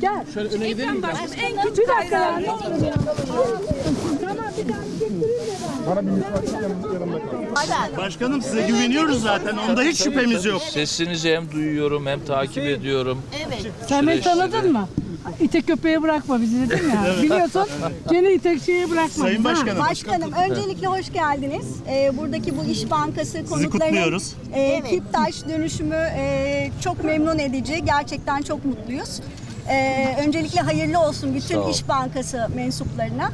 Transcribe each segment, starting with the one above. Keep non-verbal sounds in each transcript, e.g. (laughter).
Gel. Şöyle öne gidelim? En küçük bir dakika ya. Tamam bir daha getireyim de ben. Başkanım size güveniyoruz zaten. Onda hiç şüphemiz yok. Sesinizi hem duyuyorum hem takip ediyorum. Sen beni tanıdın mı? İtek köpeğe bırakma bizi dedim ya. Biliyorsun gene itek şeye bırakma. Sayın bizi, ha? Başkanım. Başkanım öncelikle hoş geldiniz. Ee, buradaki bu İş Bankası konuklarının kutluyoruz. e, Kiptaş dönüşümü e, çok memnun edici. Gerçekten çok mutluyuz. Ee, öncelikle hayırlı olsun bütün Sağ ol. İş Bankası mensuplarına.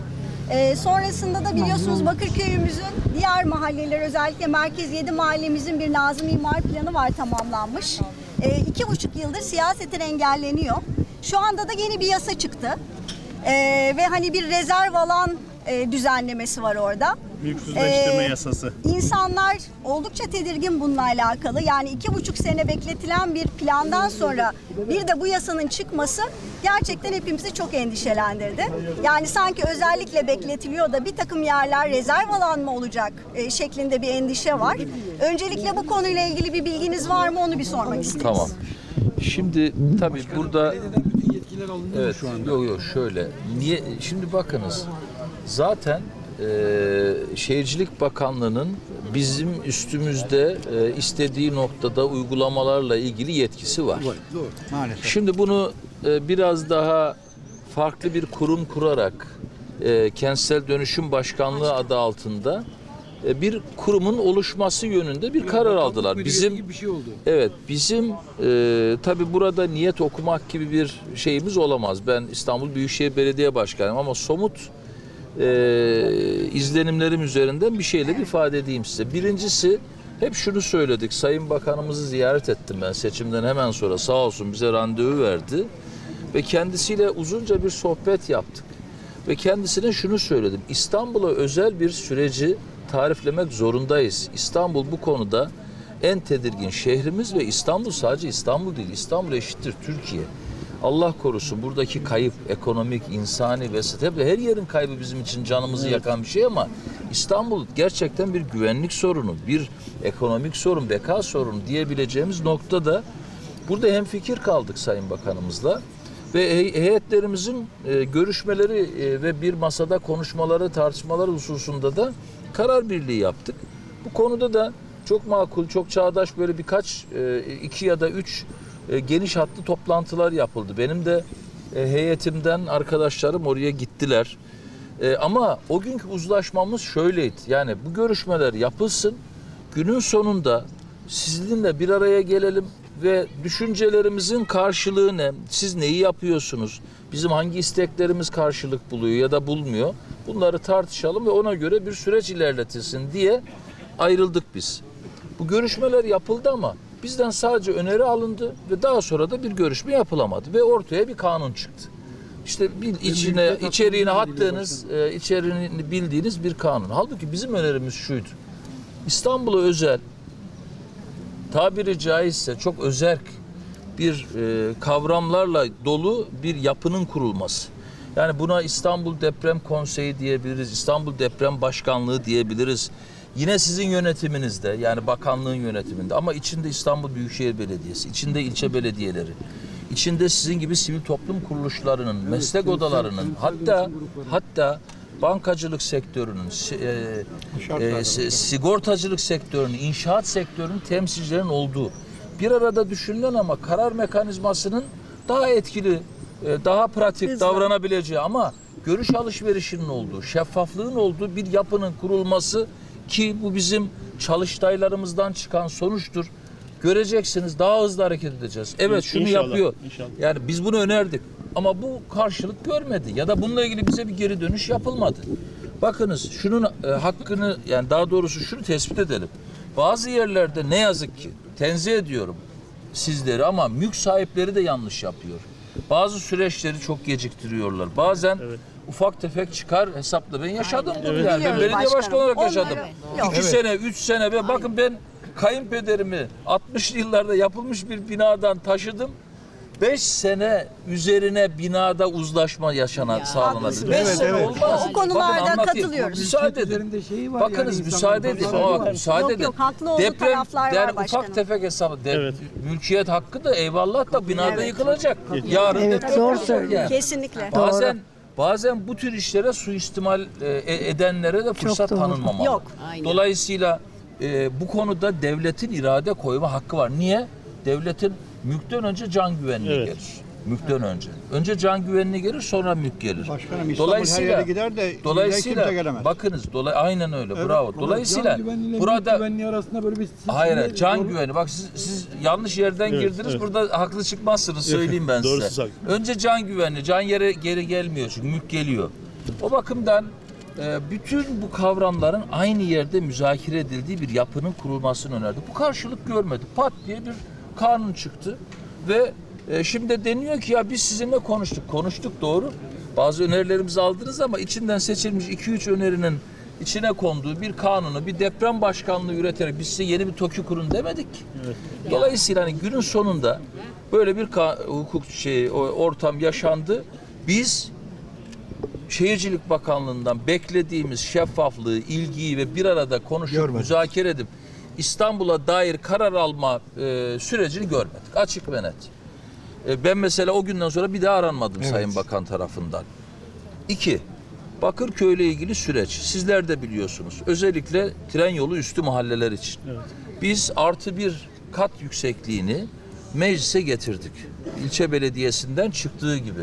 Ee, sonrasında da biliyorsunuz Bakırköy'ümüzün diğer mahalleler özellikle Merkez 7 mahallemizin bir Nazım İmar Planı var tamamlanmış. Ee, iki buçuk yıldır siyaseten engelleniyor. Şu anda da yeni bir yasa çıktı. Ee, ve hani bir rezerv alan e, düzenlemesi var orada. Mülksüzleştirme Ee, yasası. İnsanlar oldukça tedirgin bununla alakalı. Yani iki buçuk sene bekletilen bir plandan sonra bir de bu yasanın çıkması gerçekten hepimizi çok endişelendirdi. Yani sanki özellikle bekletiliyor da bir takım yerler rezerv alan mı olacak e, şeklinde bir endişe var. Öncelikle bu konuyla ilgili bir bilginiz var mı onu bir sormak isteriz. Tamam. Şimdi tabii burada Bütün yetkiler alındı mı evet şu anda? yok yok şöyle. Niye şimdi bakınız. Zaten e, Şehircilik Bakanlığı'nın bizim üstümüzde e, istediği noktada uygulamalarla ilgili yetkisi var. Var, Doğru. Maalesef. Şimdi bunu e, biraz daha farklı bir kurum kurarak e, kentsel dönüşüm başkanlığı adı altında e, bir kurumun oluşması yönünde bir karar aldılar. Bizim bir şey oldu. Evet bizim e, tabi burada niyet okumak gibi bir şeyimiz olamaz. Ben İstanbul Büyükşehir Belediye Başkanıyım ama somut e, izlenimlerim üzerinden bir şeyler ifade edeyim size. Birincisi hep şunu söyledik. Sayın Bakanımızı ziyaret ettim ben seçimden hemen sonra sağ olsun bize randevu verdi. Ve kendisiyle uzunca bir sohbet yaptık. Ve kendisine şunu söyledim. İstanbul'a özel bir süreci tariflemek zorundayız. İstanbul bu konuda en tedirgin şehrimiz ve İstanbul sadece İstanbul değil. İstanbul eşittir Türkiye. Allah korusun buradaki kayıp ekonomik, insani vesaire tabii her yerin kaybı bizim için canımızı yakan bir şey ama İstanbul gerçekten bir güvenlik sorunu, bir ekonomik sorun, beka sorunu diyebileceğimiz noktada burada hem fikir kaldık Sayın Bakanımızla ve hey- heyetlerimizin e, görüşmeleri e, ve bir masada konuşmaları, tartışmalar hususunda da karar birliği yaptık. Bu konuda da çok makul, çok çağdaş böyle birkaç e, iki ya da üç e, geniş hatlı toplantılar yapıldı. Benim de e, heyetimden arkadaşlarım oraya gittiler. E, ama o günkü uzlaşmamız şöyleydi. Yani bu görüşmeler yapılsın. Günün sonunda sizinle bir araya gelelim ve düşüncelerimizin karşılığı ne? Siz neyi yapıyorsunuz? Bizim hangi isteklerimiz karşılık buluyor ya da bulmuyor? Bunları tartışalım ve ona göre bir süreç ilerletilsin diye ayrıldık biz. Bu görüşmeler yapıldı ama bizden sadece öneri alındı ve daha sonra da bir görüşme yapılamadı ve ortaya bir kanun çıktı. İşte bir içine mülkiyet içeriğine hakkını bildiği attığınız, e, içeriğini bildiğiniz bir kanun. Halbuki bizim önerimiz şuydu. İstanbul'a özel tabiri caizse çok özerk bir e, kavramlarla dolu bir yapının kurulması. Yani buna İstanbul Deprem Konseyi diyebiliriz, İstanbul Deprem Başkanlığı diyebiliriz. Yine sizin yönetiminizde yani bakanlığın yönetiminde ama içinde İstanbul Büyükşehir Belediyesi, içinde ilçe belediyeleri, içinde sizin gibi sivil toplum kuruluşlarının, meslek kentsel- odalarının, hatta hatta bankacılık sektörünün, e, e, si- sigortacılık sektörünün, inşaat sektörünün temsilcilerin olduğu bir arada düşünülen ama karar mekanizmasının daha etkili, e, daha pratik Hızlı. davranabileceği ama görüş alışverişinin olduğu, şeffaflığın olduğu bir yapının kurulması ki bu bizim çalıştaylarımızdan çıkan sonuçtur. Göreceksiniz daha hızlı hareket edeceğiz. Evet şunu İnşallah, yapıyor. inşallah. Yani biz bunu önerdik ama bu karşılık görmedi ya da bununla ilgili bize bir geri dönüş yapılmadı. Bakınız şunun e, hakkını yani daha doğrusu şunu tespit edelim. Bazı yerlerde ne yazık ki tenzih ediyorum sizleri ama mülk sahipleri de yanlış yapıyor. Bazı süreçleri çok geciktiriyorlar. Bazen ufak tefek çıkar hesapla. Ben yaşadım bunu yani. Ben belediye başkanım. başkanı olarak Onları- yaşadım. Yok. İki sene, üç sene ve bakın ben kayınpederimi 60'lı yıllarda yapılmış bir binadan taşıdım 5 sene üzerine binada uzlaşma yaşanan sağlanabilir. 5 Evet, sene evet. olmaz. O konularda Bakın anlatayım. katılıyoruz. Müsaade edin. Üzerinde şeyi var Bakınız yani müsaade insanların edin ama bak müsaade Yok, edin. yok, haklı olduğu taraflar var başkanım. ufak tefek hesabı. De, Evet. Mülkiyet hakkı da eyvallah da binada yıkılacak. Yarın Evet, deprem doğru olacak söylüyor. yani. Kesinlikle. Bazen bazen bu tür işlere suistimal e, edenlere de fırsat doğru. tanınmamalı. Yok. Dolayısıyla e, bu konuda devletin irade koyma hakkı var. Niye? Devletin mülkten önce can güvenliği Evet. gelir. Mülkten önce. Önce can güvenliği gelir sonra mülk gelir. Başkanım İstanbul her yere gider de dolayısıyla kimse gelemez. bakınız dolay aynen öyle bravo. Dolayısıyla can burada güvenliği arasında böyle bir Hayır, can Doğru. güveni. Bak siz, siz yanlış yerden Evet, girdiniz. evet. Burada haklı çıkmazsınız söyleyeyim ben (laughs) size. Önce can güvenli. Can yere geri gelmiyor çünkü mülk geliyor. O bakımdan e, bütün bu kavramların aynı yerde müzakere edildiği bir yapının kurulmasını önerdi. Bu karşılık görmedi. Pat diye bir kanun çıktı ve e, şimdi deniyor ki ya biz sizinle konuştuk. Konuştuk doğru. Bazı önerilerimizi aldınız ama içinden seçilmiş 2-3 önerinin içine konduğu bir kanunu, bir deprem başkanlığı üreterek biz size yeni bir TOKİ kurun demedik ki. Dolayısıyla hani günün sonunda böyle bir hukuk şey ortam yaşandı. Biz Şehircilik Bakanlığı'ndan beklediğimiz şeffaflığı, ilgiyi ve bir arada konuşup müzakere edip İstanbul'a dair karar alma e, sürecini görmedik. Açık ve net. E, ben mesela o günden sonra bir daha aranmadım Sayın Bakan tarafından. İki, Bakırköy ile ilgili süreç. Sizler de biliyorsunuz. Özellikle tren yolu üstü mahalleler için. Biz artı bir kat yüksekliğini meclise getirdik. İlçe belediyesinden çıktığı gibi.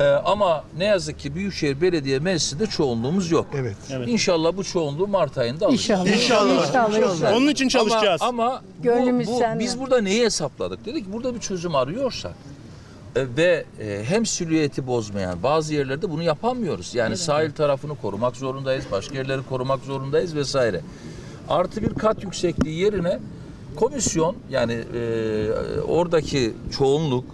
Ee, ama ne yazık ki Büyükşehir Belediye Meclisi'nde çoğunluğumuz yok. Evet. Evet. İnşallah bu çoğunluğu Mart ayında alacağız. İnşallah. İnşallah. İnşallah. inşallah. Onun için çalışacağız. Ama, ama bu- bu- biz burada neyi hesapladık? Dedik ki burada bir çözüm arıyorsak e, ve e, hem silüeti bozmayan bazı yerlerde bunu yapamıyoruz. Yani sahil tarafını korumak zorundayız, başka yerleri korumak zorundayız vesaire. Artı bir kat yüksekliği yerine komisyon yani e, oradaki çoğunluk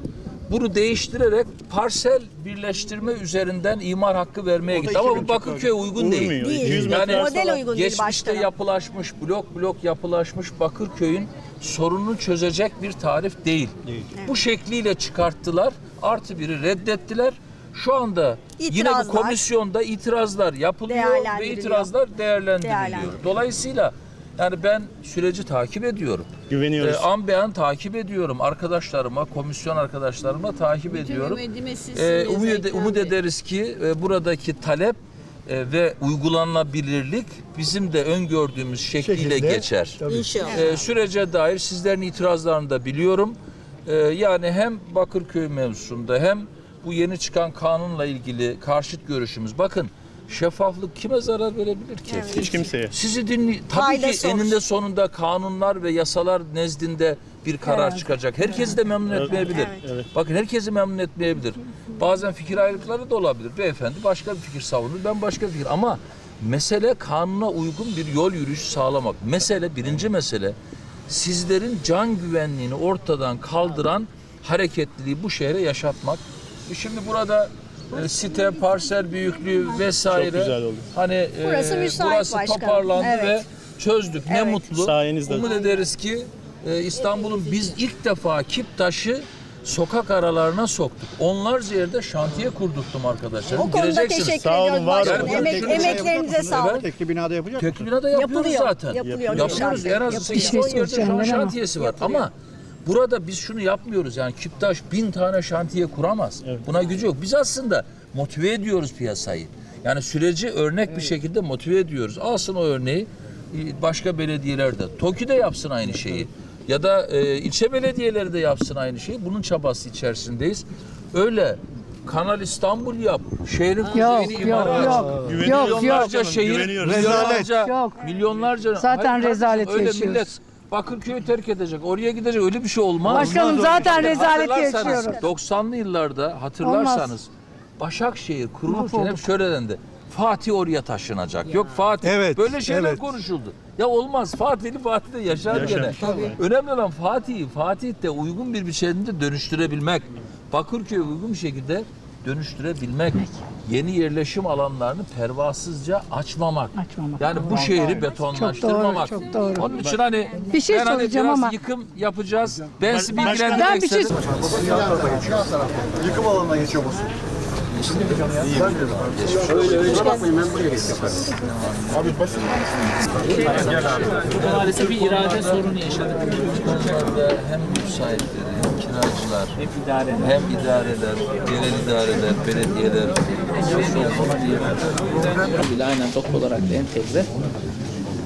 bunu değiştirerek parsel birleştirme üzerinden imar hakkı vermeye gitti. Ama 2000 bu Bakırköy'e uygun değil. Uymuyor. Değil. 200 Yani Model uygun değil Geçmişte başkanım. yapılaşmış, blok blok yapılaşmış Bakırköy'ün sorununu çözecek bir tarif değil. Bu şekliyle çıkarttılar. Artı biri reddettiler. Şu anda yine bu İtirazlar. komisyonda itirazlar yapılıyor ve itirazlar değerlendiriliyor. Değerlendiriliyor. Dolayısıyla yani ben süreci takip ediyorum. Güveniyoruz. Ee, an beyan takip ediyorum. Arkadaşlarıma, komisyon arkadaşlarıma takip ediyorum. Ee, umut, umut ederiz ki e, buradaki talep e, ve uygulanabilirlik bizim de öngördüğümüz şekliyle geçer. İnşallah. Ee, sürece dair sizlerin itirazlarını da biliyorum. Ee, yani hem Bakırköy mevzusunda hem bu yeni çıkan kanunla ilgili karşıt görüşümüz. Bakın şeffaflık kime zarar verebilir ki? Hiç kimseye. Sizi dinli tabii Faydası ki olur. eninde sonunda kanunlar ve yasalar nezdinde bir karar çıkacak. Herkesi de memnun etmeyebilir. Evet. Bakın herkesi memnun etmeyebilir. Bazen fikir ayrılıkları da olabilir. Beyefendi başka bir fikir savunur, ben başka bir fikir. Ama mesele kanuna uygun bir yol yürüyüşü sağlamak. Mesele, birinci mesele sizlerin can güvenliğini ortadan kaldıran hareketliliği bu şehre yaşatmak. E Şimdi burada e, site, parsel büyüklüğü vesaire. Çok güzel oldu. Hani e, Burası müsait burası başkanım. toparlandı Evet. ve çözdük. Ne Evet. mutlu. Sayenizde. Umut ederiz ki e, İstanbul'un biz ilk defa Kiptaş'ı sokak aralarına soktuk. Onlarca yerde şantiye kurdurttum arkadaşlar. O konuda Gireceksiniz. teşekkür Sağ olun, ediyoruz var olun. başkanım. Yani Emek, şunu şey emeklerinize sağlık. Tekli binada yapacak Köklü binada yapıyoruz Yapılıyor. zaten. Yapılıyor. Yapıyoruz. En az Yapılıyor. 8 10 yerde şu an soracağım ben ama. şantiyesi var. Ama burada biz şunu yapmıyoruz. Yani Kiptaş bin tane şantiye kuramaz. Buna gücü yok. Biz aslında motive ediyoruz piyasayı. Yani süreci örnek bir şekilde motive ediyoruz. Alsın o örneği e, başka belediyeler de. TOKİ de yapsın aynı şeyi. Ya da e, ilçe belediyeleri de yapsın aynı şeyi. Bunun çabası içerisindeyiz. Öyle Kanal İstanbul yap. Şehrin Yok, kuzeyini yok, imara yok. Yok, yok. Milyonlarca şehir, Güveniyoruz. milyonlarca, Yok. milyonlarca. Zaten Hayır rezalet öyle yaşıyoruz. millet Bakırköy'ü terk edecek, oraya gidecek öyle bir şey olmaz. Başkanım zaten rezalet Hatırlarsanız, yaşıyoruz. 90'lı yıllarda hatırlarsanız Başakşehir kurulurken hep Mahvolduk. şöyle dendi. Fatih oraya taşınacak. Yok Fatih. Evet, Böyle şeyler evet. konuşuldu. Ya olmaz. Fatih'li Fatih'te yaşar Yaşar. gene. Önemli olan Fatih'i Fatih'te uygun bir biçimde dönüştürebilmek. Bakırköy uygun bir şekilde dönüştürebilmek, yeni yerleşim alanlarını pervasızca açmamak. Açmamak. Yani bu şehri betonlaştırmamak. Çok doğru, çok doğru. Onun için hani Bir şey ben hani soracağım biraz ama- yıkım yapacağız. Ben sizi bilgilendirmek Ben bir şey istedim. Yıkım alanına geçiyor musun? Maalesef bir irade sorunu yaşadık. Hem mülk sahipleri, hem kiracılar, Hep idareler. hem idareler, yerel idareler, belediyeler, sosyal. Bile aynen TOK olarak da entegre.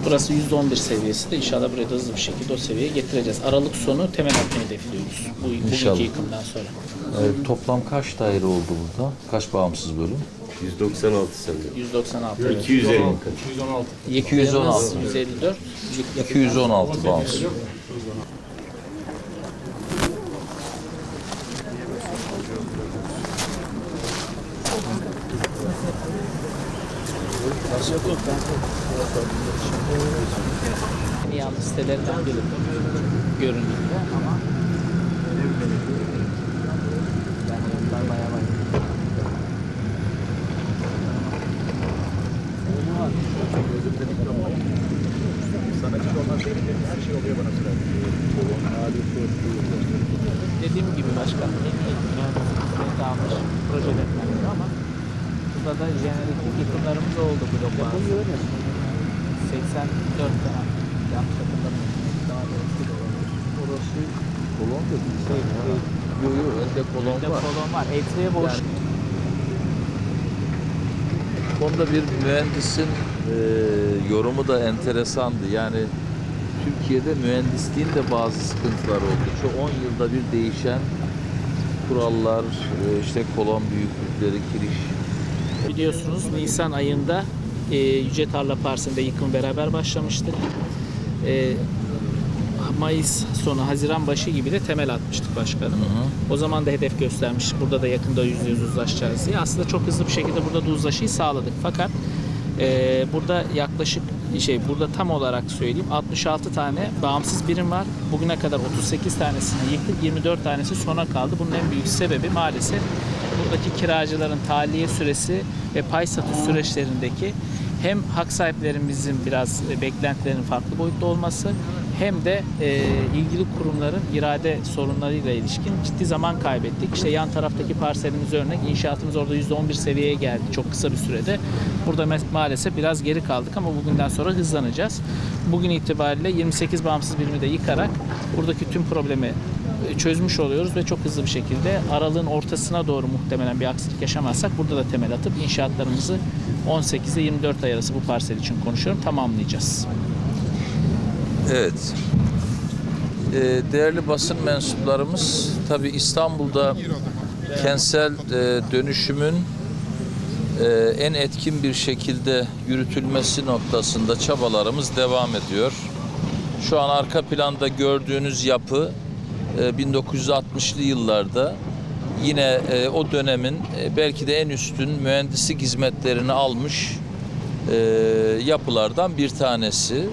Burası %11 seviyesi de inşallah buraya da hızlı bir şekilde o seviyeye getireceğiz. Aralık sonu temel atmayı hedefliyoruz. Bu, İnşallah. bugünkü yıkımdan sonra. Ee, toplam kaç daire oldu burada? Kaç bağımsız bölüm? 196 sende. 196. evet. 250. Yıkımlarımız 154. yık- 216 bağımsız. En iyi yanlış sitelerinden biri görünümde ama yani yollar bayağı var. Dediğim gibi başkan en iyi mühendislikle almış projelerden ama burada da jenerik yıkımlarımız oldu blok bazı. 84 tane yanlış hatırlamıyorum. Daha da eski de olabilir. Orası kolon da değil. Şey, yo, yo, önde kolon var. kolon var. Eksiğe boş. Bu konuda bir mühendisin e, yorumu da enteresandı. Yani Türkiye'de mühendisliğin de bazı sıkıntıları oldu. Şu 10 yılda bir değişen kurallar, e, işte kolon büyüklükleri, kiriş Biliyorsunuz Nisan ayında e, Yüce Tarla Parsı'nda yıkım beraber başlamıştık. E, Mayıs sonu, Haziran başı gibi de temel atmıştık başkanım. O zaman da hedef göstermiştik. Burada da yakında yüzde yüz uzlaşacağız diye. Aslında çok hızlı bir şekilde burada da uzlaşıyı sağladık. Fakat e, burada yaklaşık şey burada tam olarak söyleyeyim 66 tane bağımsız birim var. Bugüne kadar 38 tanesini yıktık. 24 tanesi sona kaldı. Bunun en büyük sebebi maalesef buradaki kiracıların tahliye süresi ve pay satış süreçlerindeki hem hak sahiplerimizin biraz beklentilerinin farklı boyutta olması hem de e, ilgili kurumların irade sorunlarıyla ilişkin ciddi zaman kaybettik. İşte yan taraftaki parselimiz örnek inşaatımız orada %11 seviyeye geldi çok kısa bir sürede. Burada maalesef biraz geri kaldık ama bugünden sonra hızlanacağız. Bugün itibariyle 28 bağımsız birimi de yıkarak buradaki tüm problemi e, çözmüş oluyoruz ve çok hızlı bir şekilde aralığın ortasına doğru muhtemelen bir aksilik yaşamazsak burada da temel atıp inşaatlarımızı 18 ile 24 ay arası bu parsel için konuşuyorum tamamlayacağız. Evet. Ee, değerli basın mensuplarımız, tabii İstanbul'da kentsel e, dönüşümün e, en etkin bir şekilde yürütülmesi noktasında çabalarımız devam ediyor. Şu an arka planda gördüğünüz yapı e, 1960'lı yıllarda yine e, o dönemin e, belki de en üstün mühendislik hizmetlerini almış e, yapılardan bir tanesi.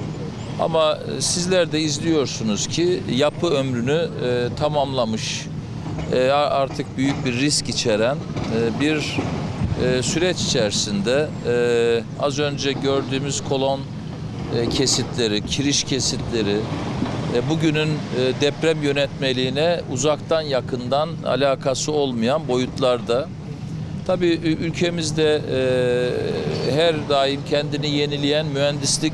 Ama e, sizler de izliyorsunuz ki yapı ömrünü e, tamamlamış, e, artık büyük bir risk içeren e, bir e, süreç içerisinde e, az önce gördüğümüz kolon e, kesitleri, kiriş kesitleri, e, bugünün e, deprem yönetmeliğine uzaktan yakından alakası olmayan boyutlarda. Tabii ülkemizde e, her daim kendini yenileyen mühendislik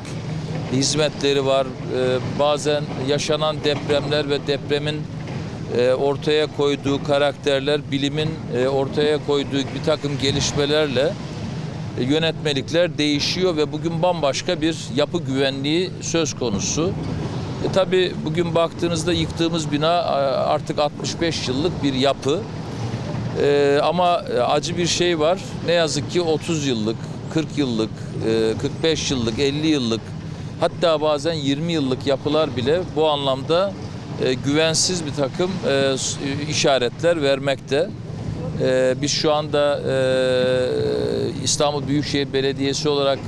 hizmetleri var. E, bazen yaşanan depremler ve depremin e, ortaya koyduğu karakterler, bilimin e, ortaya koyduğu bir takım gelişmelerle e, yönetmelikler değişiyor ve bugün bambaşka bir yapı güvenliği söz konusu. E, tabii bugün baktığınızda yıktığımız bina e, artık 65 yıllık bir yapı. Ee, ama e, acı bir şey var. Ne yazık ki 30 yıllık, 40 yıllık, e, 45 yıllık, 50 yıllık hatta bazen 20 yıllık yapılar bile bu anlamda e, güvensiz bir takım e, s- işaretler vermekte. E, biz şu anda e, İstanbul Büyükşehir Belediyesi olarak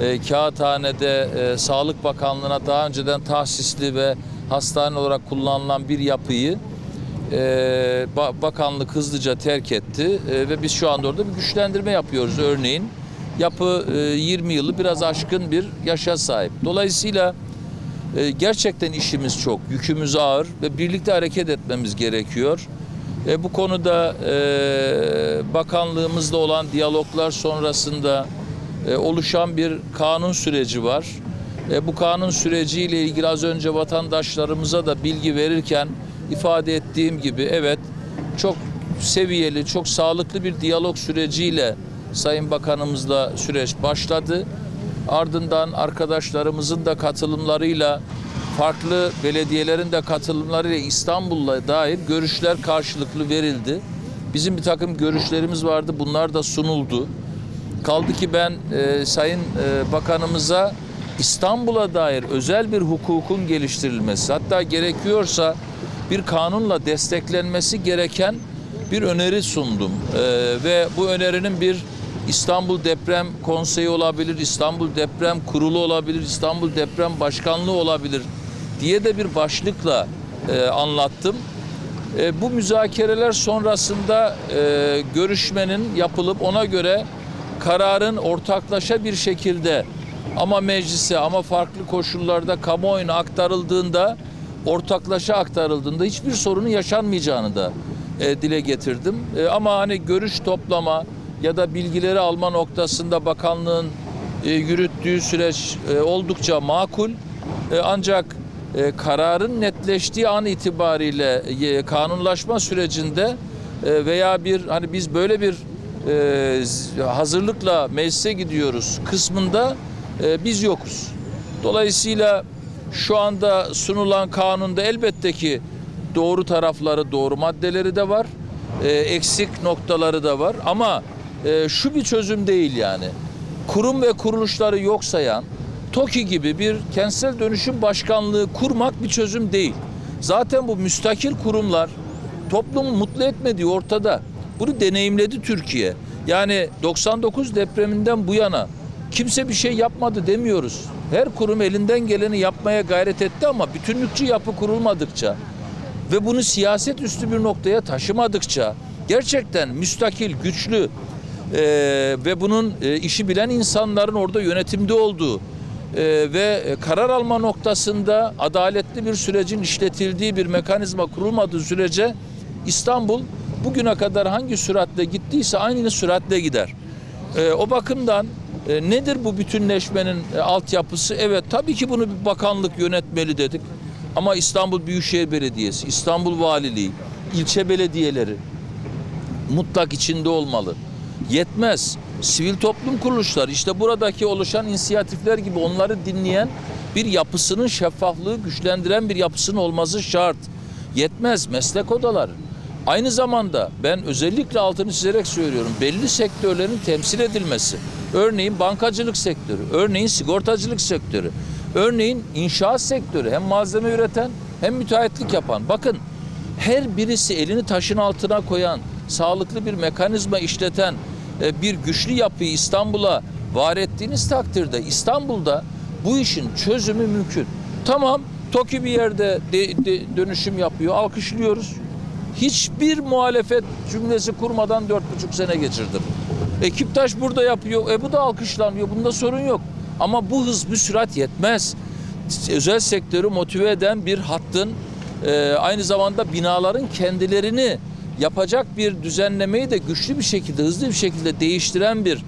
e, Kağıthane'de e, Sağlık Bakanlığı'na daha önceden tahsisli ve hastane olarak kullanılan bir yapıyı e, ba- bakanlık hızlıca terk etti E, ve biz şu anda orada bir güçlendirme yapıyoruz. Örneğin yapı e, 20 yılı biraz aşkın bir yaşa sahip. Dolayısıyla e, gerçekten işimiz çok, yükümüz ağır ve birlikte hareket etmemiz gerekiyor. E, bu konuda e, bakanlığımızla olan diyaloglar sonrasında e, oluşan bir kanun süreci var. E, bu kanun süreciyle ilgili az önce vatandaşlarımıza da bilgi verirken ifade ettiğim gibi evet çok seviyeli, çok sağlıklı bir diyalog süreciyle Sayın Bakanımızla süreç başladı. Ardından arkadaşlarımızın da katılımlarıyla farklı belediyelerin de katılımlarıyla İstanbul'la dair görüşler karşılıklı verildi. Bizim bir takım görüşlerimiz vardı. Bunlar da sunuldu. Kaldı ki ben e, Sayın e, Bakanımıza İstanbul'a dair özel bir hukukun geliştirilmesi hatta gerekiyorsa bir kanunla desteklenmesi gereken bir öneri sundum. E, ve bu önerinin bir İstanbul Deprem Konseyi olabilir, İstanbul Deprem Kurulu olabilir, İstanbul Deprem Başkanlığı olabilir diye de bir başlıkla e, anlattım. E, bu müzakereler sonrasında e, görüşmenin yapılıp ona göre kararın ortaklaşa bir şekilde ama meclise ama farklı koşullarda kamuoyuna aktarıldığında ortaklaşa aktarıldığında hiçbir sorunun yaşanmayacağını da e, dile getirdim. E, ama hani görüş toplama ya da bilgileri alma noktasında bakanlığın e, yürüttüğü süreç e, oldukça makul. E, ancak e, kararın netleştiği an itibariyle e, kanunlaşma sürecinde e, veya bir hani biz böyle bir e, hazırlıkla meclise gidiyoruz kısmında e, biz yokuz. Dolayısıyla şu anda sunulan kanunda elbette ki doğru tarafları, doğru maddeleri de var. E, eksik noktaları da var ama e, şu bir çözüm değil yani. Kurum ve kuruluşları yok sayan TOKİ gibi bir kentsel dönüşüm başkanlığı kurmak bir çözüm değil. Zaten bu müstakil kurumlar toplumu mutlu etmediği ortada. Bunu deneyimledi Türkiye. Yani 99 depreminden bu yana kimse bir şey yapmadı demiyoruz. Her kurum elinden geleni yapmaya gayret etti ama bütünlükçü yapı kurulmadıkça ve bunu siyaset üstü bir noktaya taşımadıkça gerçekten müstakil, güçlü e, ve bunun e, işi bilen insanların orada yönetimde olduğu e, ve karar alma noktasında adaletli bir sürecin işletildiği bir mekanizma kurulmadığı sürece İstanbul bugüne kadar hangi süratle gittiyse aynı süratle gider. E, o bakımdan e, nedir bu bütünleşmenin e, altyapısı? Evet tabii ki bunu bir bakanlık yönetmeli dedik. Ama İstanbul Büyükşehir Belediyesi, İstanbul Valiliği, ilçe belediyeleri mutlak içinde olmalı. Yetmez. Sivil toplum kuruluşları işte buradaki oluşan inisiyatifler gibi onları dinleyen bir yapısının şeffaflığı güçlendiren bir yapısının olması şart. Yetmez meslek odaları. Aynı zamanda ben özellikle altını çizerek söylüyorum belli sektörlerin temsil edilmesi. Örneğin bankacılık sektörü, örneğin sigortacılık sektörü, örneğin inşaat sektörü hem malzeme üreten hem müteahhitlik yapan. Bakın her birisi elini taşın altına koyan, sağlıklı bir mekanizma işleten bir güçlü yapıyı İstanbul'a var ettiğiniz takdirde İstanbul'da bu işin çözümü mümkün. Tamam TOKİ bir yerde de- de- dönüşüm yapıyor, alkışlıyoruz. Hiçbir muhalefet cümlesi kurmadan dört buçuk sene geçirdim. Ekiptaş burada yapıyor, e bu da alkışlanıyor, bunda sorun yok. Ama bu hız, bu sürat yetmez. Özel sektörü motive eden bir hattın e, aynı zamanda binaların kendilerini yapacak bir düzenlemeyi de güçlü bir şekilde, hızlı bir şekilde değiştiren bir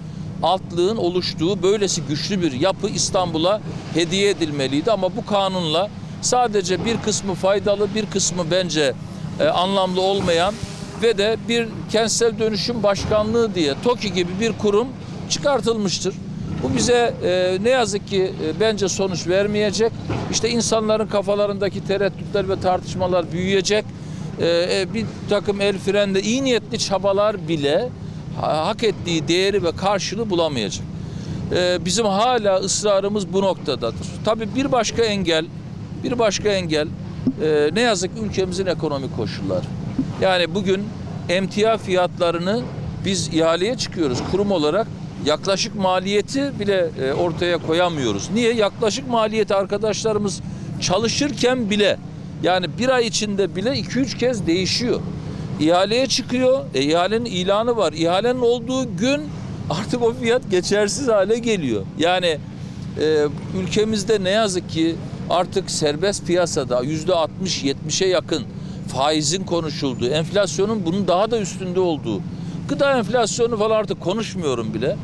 altlığın oluştuğu böylesi güçlü bir yapı İstanbul'a hediye edilmeliydi. Ama bu kanunla sadece bir kısmı faydalı, bir kısmı bence e, anlamlı olmayan ve de bir kentsel dönüşüm başkanlığı diye TOKİ gibi bir kurum çıkartılmıştır. Bu bize e, ne yazık ki e, bence sonuç vermeyecek. İşte insanların kafalarındaki tereddütler ve tartışmalar büyüyecek. E, e, bir takım el frenle iyi niyetli çabalar bile ha- hak ettiği değeri ve karşılığı bulamayacak. E, bizim hala ısrarımız bu noktadadır. Tabii bir başka engel, bir başka engel e, ne yazık ki ülkemizin ekonomik koşulları. Yani bugün emtia fiyatlarını biz ihaleye çıkıyoruz kurum olarak yaklaşık maliyeti bile e, ortaya koyamıyoruz. Niye? Yaklaşık maliyeti arkadaşlarımız çalışırken bile Yani bir ay içinde bile 2-3 kez değişiyor. İhaleye çıkıyor. E, ihalenin ilanı var. İhalenin olduğu gün artık o fiyat geçersiz hale geliyor. Yani e, ülkemizde ne yazık ki artık serbest piyasada yüzde 60-70'e yakın faizin konuşulduğu, enflasyonun bunun daha da üstünde olduğu, gıda enflasyonu falan artık konuşmuyorum bile.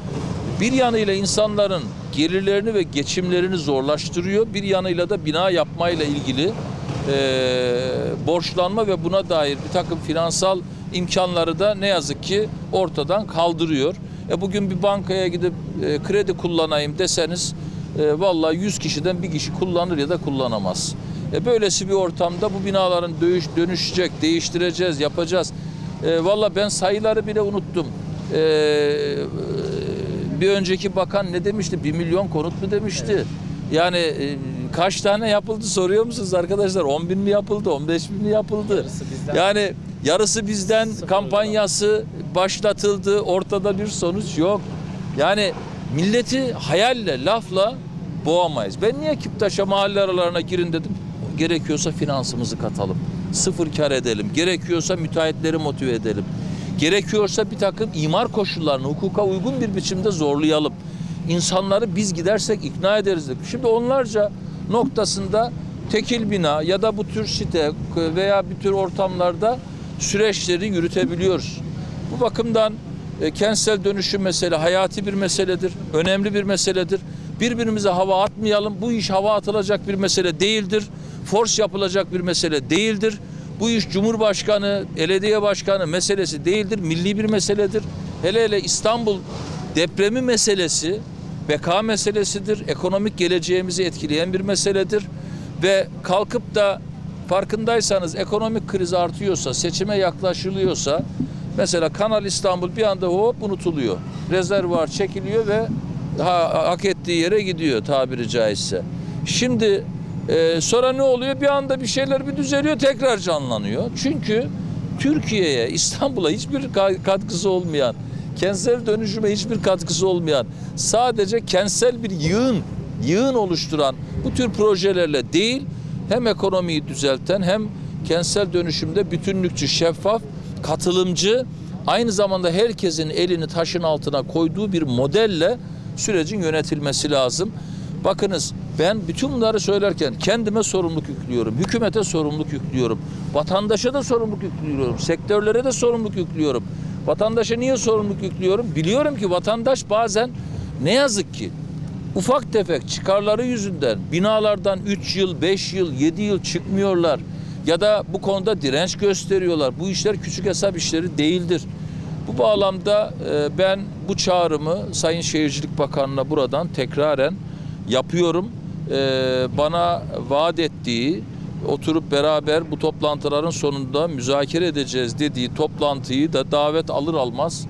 Bir yanıyla insanların gelirlerini ve geçimlerini zorlaştırıyor, bir yanıyla da bina yapmayla ilgili e, borçlanma ve buna dair bir takım finansal imkanları da ne yazık ki ortadan kaldırıyor. E bugün bir bankaya gidip e, kredi kullanayım deseniz e, vallahi 100 kişiden bir kişi kullanır ya da kullanamaz. E, böylesi bir ortamda bu binaların dönüş, dönüşecek, değiştireceğiz, yapacağız. E, vallahi ben sayıları bile unuttum. E, bir önceki bakan ne demişti? Bir milyon konut mu demişti? Yani e, kaç tane yapıldı soruyor musunuz arkadaşlar? 10 bin mi yapıldı? 15 bin mi yapıldı? Yarısı bizden. Yani yarısı bizden kampanyası başlatıldı. Ortada bir sonuç yok. Yani milleti hayalle, lafla boğamayız. Ben niye Kiptaş'a mahalle aralarına girin dedim. Gerekiyorsa finansımızı katalım. Sıfır kar edelim. Gerekiyorsa müteahhitleri motive edelim. Gerekiyorsa bir takım imar koşullarını hukuka uygun bir biçimde zorlayalım. İnsanları biz gidersek ikna ederiz dedik. Şimdi onlarca noktasında tekil bina ya da bu tür site veya bir tür ortamlarda süreçleri yürütebiliyoruz. Bu bakımdan e, kentsel dönüşüm mesele hayati bir meseledir. Önemli bir meseledir. Birbirimize hava atmayalım. Bu iş hava atılacak bir mesele değildir. Force yapılacak bir mesele değildir. Bu iş Cumhurbaşkanı, belediye başkanı meselesi değildir. Milli bir meseledir. Hele hele İstanbul depremi meselesi beka meselesidir. Ekonomik geleceğimizi etkileyen bir meseledir. Ve kalkıp da farkındaysanız ekonomik kriz artıyorsa, seçime yaklaşılıyorsa mesela Kanal İstanbul bir anda hop unutuluyor. Rezervuar çekiliyor ve ha, hak ettiği yere gidiyor tabiri caizse. Şimdi e, sonra ne oluyor? Bir anda bir şeyler bir düzeliyor tekrar canlanıyor. Çünkü Türkiye'ye, İstanbul'a hiçbir ka- katkısı olmayan, kentsel dönüşüme hiçbir katkısı olmayan, sadece kentsel bir yığın, yığın oluşturan bu tür projelerle değil, hem ekonomiyi düzelten hem kentsel dönüşümde bütünlükçü, şeffaf, katılımcı, aynı zamanda herkesin elini taşın altına koyduğu bir modelle sürecin yönetilmesi lazım. Bakınız ben bütün bunları söylerken kendime sorumluluk yüklüyorum, hükümete sorumluluk yüklüyorum, vatandaşa da sorumluluk yüklüyorum, sektörlere de sorumluluk yüklüyorum. Vatandaşa niye sorumluluk yüklüyorum? Biliyorum ki vatandaş bazen ne yazık ki ufak tefek çıkarları yüzünden binalardan 3 yıl, 5 yıl, 7 yıl çıkmıyorlar. Ya da bu konuda direnç gösteriyorlar. Bu işler küçük hesap işleri değildir. Bu bağlamda e, ben bu çağrımı Sayın Şehircilik Bakanı'na buradan tekraren yapıyorum. E, bana vaat ettiği oturup beraber bu toplantıların sonunda müzakere edeceğiz dediği toplantıyı da davet alır almaz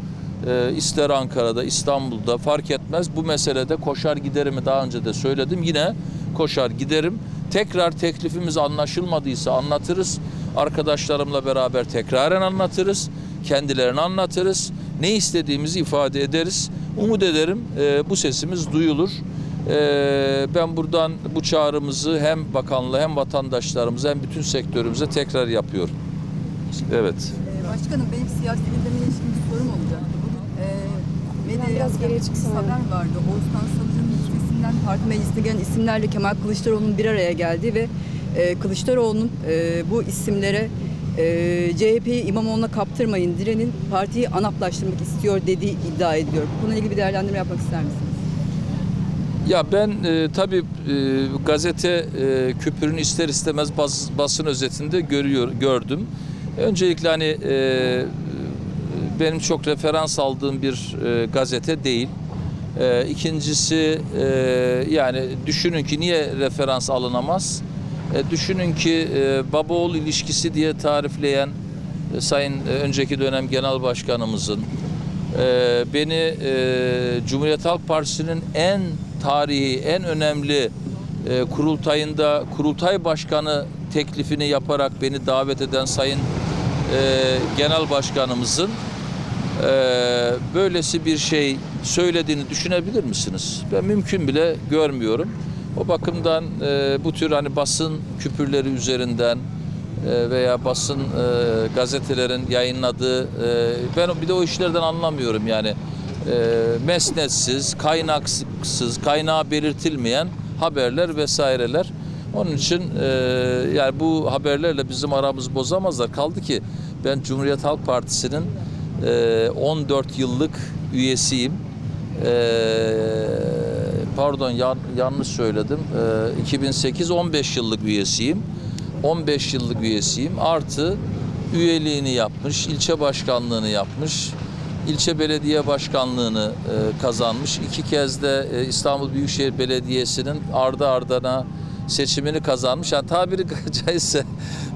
e, ister Ankara'da, İstanbul'da fark etmez. Bu meselede koşar giderimi daha önce de söyledim. Yine koşar giderim. Tekrar teklifimiz anlaşılmadıysa anlatırız. Arkadaşlarımla beraber tekraren anlatırız. Kendilerine anlatırız. Ne istediğimizi ifade ederiz. Umut ederim e, bu sesimiz duyulur. E, ben buradan bu çağrımızı hem bakanlığa hem vatandaşlarımıza hem bütün sektörümüze tekrar yapıyorum. Evet. Ee, Başkanım benim siyasi gündeme ilişkin bir sorum olacak. Bugün e, medyaya biraz geriye çıksın haber vardı. Oğuzhan Salıcı'nın listesinden parti meclisine gelen isimlerle Kemal Kılıçdaroğlu'nun bir araya geldiği ve e, Kılıçdaroğlu'nun e, bu isimlere e, CHP'yi İmamoğlu'na kaptırmayın direnin partiyi anaplaştırmak istiyor dediği iddia ediyor. Bu konuyla ilgili bir değerlendirme yapmak ister misiniz? Ya ben e, tabii e, gazete e, küpürünü ister istemez bas, basın özetinde görüyor gördüm. Öncelikle hani e, benim çok referans aldığım bir e, gazete değil. E, ikincisi e, yani düşünün ki niye referans alınamaz? E, düşünün ki e, baba oğul ilişkisi diye tarifleyen e, Sayın e, önceki dönem genel başkanımızın e, beni e, Cumhuriyet Halk Partisi'nin en tarihi, en önemli e, kurultayında kurultay başkanı teklifini yaparak beni davet eden Sayın e, Genel Başkanımızın e, böylesi bir şey söylediğini düşünebilir misiniz? Ben mümkün bile görmüyorum. O bakımdan e, bu tür hani basın küpürleri üzerinden e, veya basın e, gazetelerin yayınladığı e, ben bir de o işlerden anlamıyorum yani mesnetsiz, kaynaksız, kaynağı belirtilmeyen haberler vesaireler. Onun için e, yani bu haberlerle bizim aramızı bozamazlar. Kaldı ki ben Cumhuriyet Halk Partisi'nin e, 14 yıllık üyesiyim. E, pardon yan- yanlış söyledim. E, 2008 15 yıllık üyesiyim. 15 yıllık üyesiyim. Artı üyeliğini yapmış, ilçe başkanlığını yapmış, ilçe belediye başkanlığını e, kazanmış. İki kez de e, İstanbul Büyükşehir Belediyesi'nin ardı ardına seçimini kazanmış. Yani tabiri (laughs) caizse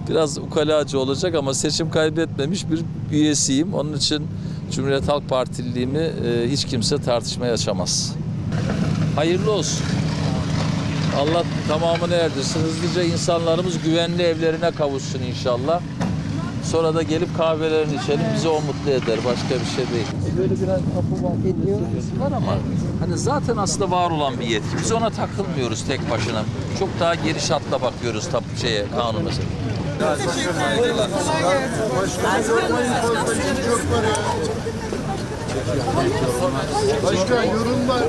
biraz ukalacı olacak ama seçim kaybetmemiş bir üyesiyim. Onun için Cumhuriyet Halk Partililiğimi e, hiç kimse tartışmaya açamaz. Hayırlı olsun. Allah tamamını erdirsin. Hızlıca insanlarımız güvenli evlerine kavuşsun inşallah. Sonra da gelip kahvelerini içelim. Bizi o mutlu eder. Başka bir şey değil. Böyle biraz kapı var ama hani zaten aslında var olan bir yetki. Biz ona takılmıyoruz tek başına. Çok daha geniş hatla bakıyoruz tap şeye kanunumuza. Başkan yorumlar.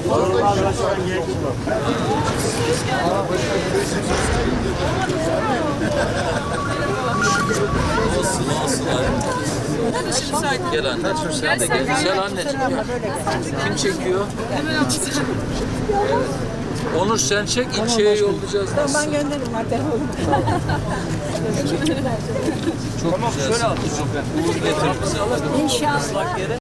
Fazla kişi var. Gel anneciğim sen de gel. Gel anneciğim. Kim çekiyor? Onur sen çek ilçeye yollayacağız. Tamam ben gönderirim Çok güzel. Uğur getir bize. İnşallah.